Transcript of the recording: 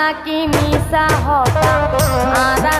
নাকি মিশা হতা? আরা